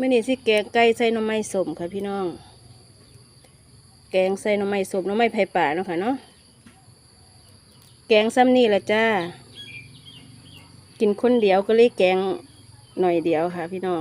ไม่นี่สิแกงไก่ใส่น้ำไม้สมค่ะพี่น้อง แกงใส่น้ำไม้สมน้ำไม้ไผ่ป่าเนาะค่ะเนาะ แกงซ้ำนี่ละจ้า กินคนเดียวก็เลยแกงหน่อยเดียวค่ะพี่น้อง